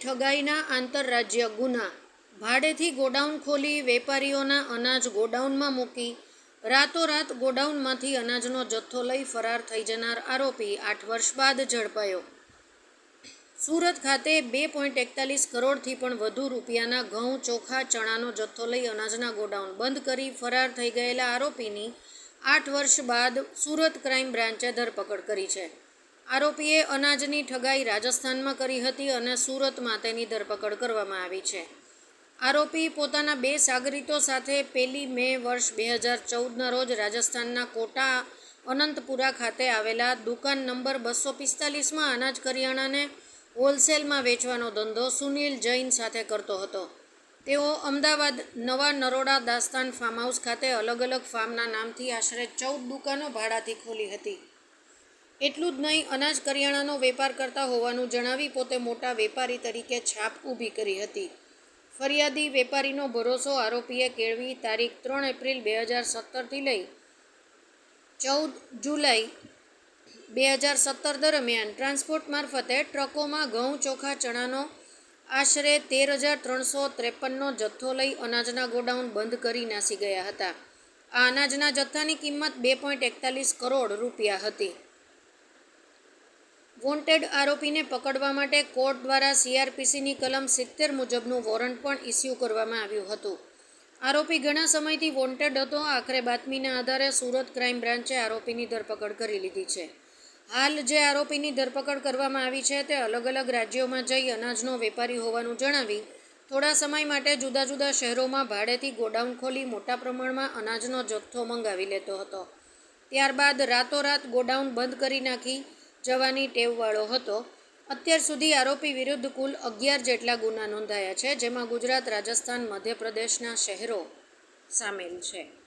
ઠગાઈના આંતરરાજ્ય ગુના. ભાડેથી ગોડાઉન ખોલી વેપારીઓના અનાજ ગોડાઉનમાં મૂકી, રાતોરાત ગોડાઉનમાંથી અનાજનો જથ્થો લઈ ફરાર થઈ જનાર આરોપી આઠ વર્ષ બાદ ઝડપાયો. સુરત ખાતે બે પોઈન્ટ એકતાલીસ કરોડથી પણ વધુ રૂપિયાના ઘઉં, ચોખા, ચણાનો જથ્થો લઈ અનાજના ગોડાઉન બંધ કરી ફરાર થઈ ગયેલા આરોપીની આઠ વર્ષ બાદ સુરત ક્રાઇમ બ્રાન્ચે ધરપકડ કરી છે. આરોપીએ અનાજની ઠગાઈ રાજસ્થાનમાં કરી હતી અને સુરતમાં તેની ધરપકડ કરવામાં આવી છે. આરોપી પોતાના બે સાગરીતો સાથે પહેલી મે વર્ષ બે હજાર ચૌદના રોજ રાજસ્થાનના કોટા અનંતપુરા ખાતે આવેલા દુકાન નંબર બસો પિસ્તાલીસમાં અનાજ કરિયાણાને હોલસેલમાં વેચવાનો ધંધો સુનિલ જૈન સાથે કરતો હતો. તેઓ અમદાવાદ નવા નરોડા દાસ્તાન ફાર્મ હાઉસ ખાતે અલગ અલગ ફાર્મના નામથી આશરે ચૌદ દુકાનો ભાડાથી ખોલી હતી. એટલું જ નહીં, અનાજ કરિયાણાનો વેપાર કરતા હોવાનું જણાવી પોતે મોટા વેપારી તરીકે છાપ ઊભી કરી હતી. ફરિયાદી વેપારીનો ભરોસો આરોપીએ કેળવી તારીખ ત્રણ એપ્રિલ બે હજાર સત્તરથી લઈ ચૌદ જુલાઈ બે હજાર સત્તર દરમિયાન ટ્રાન્સપોર્ટ મારફતે ટ્રકોમાં ઘઉં, ચોખા, ચણાનો આશરે તેર હજાર ત્રણસો ત્રેપનનો જથ્થો લઈ અનાજના ગોડાઉન બંધ કરી નાસી ગયા હતા. આ અનાજના જથ્થાની કિંમત બે પોઈન્ટ એકતાલીસ કરોડ રૂપિયા હતી. વોન્ટેડ આરોપીને પકડવા માટે કોર્ટ દ્વારા સીઆરપીસીની કલમ સિત્તેર મુજબનું વોરંટ પણ ઇસ્યુ કરવામાં આવ્યું હતું. આરોપી ઘણા સમયથી વોન્ટેડ હતો. આખરે બાતમીના આધારે સુરત ક્રાઇમ બ્રાન્ચે આરોપીની ધરપકડ કરી લીધી છે. હાલ જે આરોપીની ધરપકડ કરવામાં આવી છે તે અલગ અલગ રાજ્યોમાં જઈ અનાજનો વેપારી હોવાનું જણાવી થોડા સમય માટે જુદા જુદા શહેરોમાં ભાડેથી ગોડાઉન ખોલી મોટા પ્રમાણમાં અનાજનો જથ્થો મંગાવી લેતો હતો. ત્યારબાદ રાતોરાત ગોડાઉન બંધ કરી નાખી જવાની ટેવવાળો હતો. અત્યાર સુધી આરોપી વિરુદ્ધ કુલ અગિયાર જેટલા ગુના નોંધાયા છે, જેમાં ગુજરાત, રાજસ્થાન, મધ્યપ્રદેશના શહેરો સામેલ છે.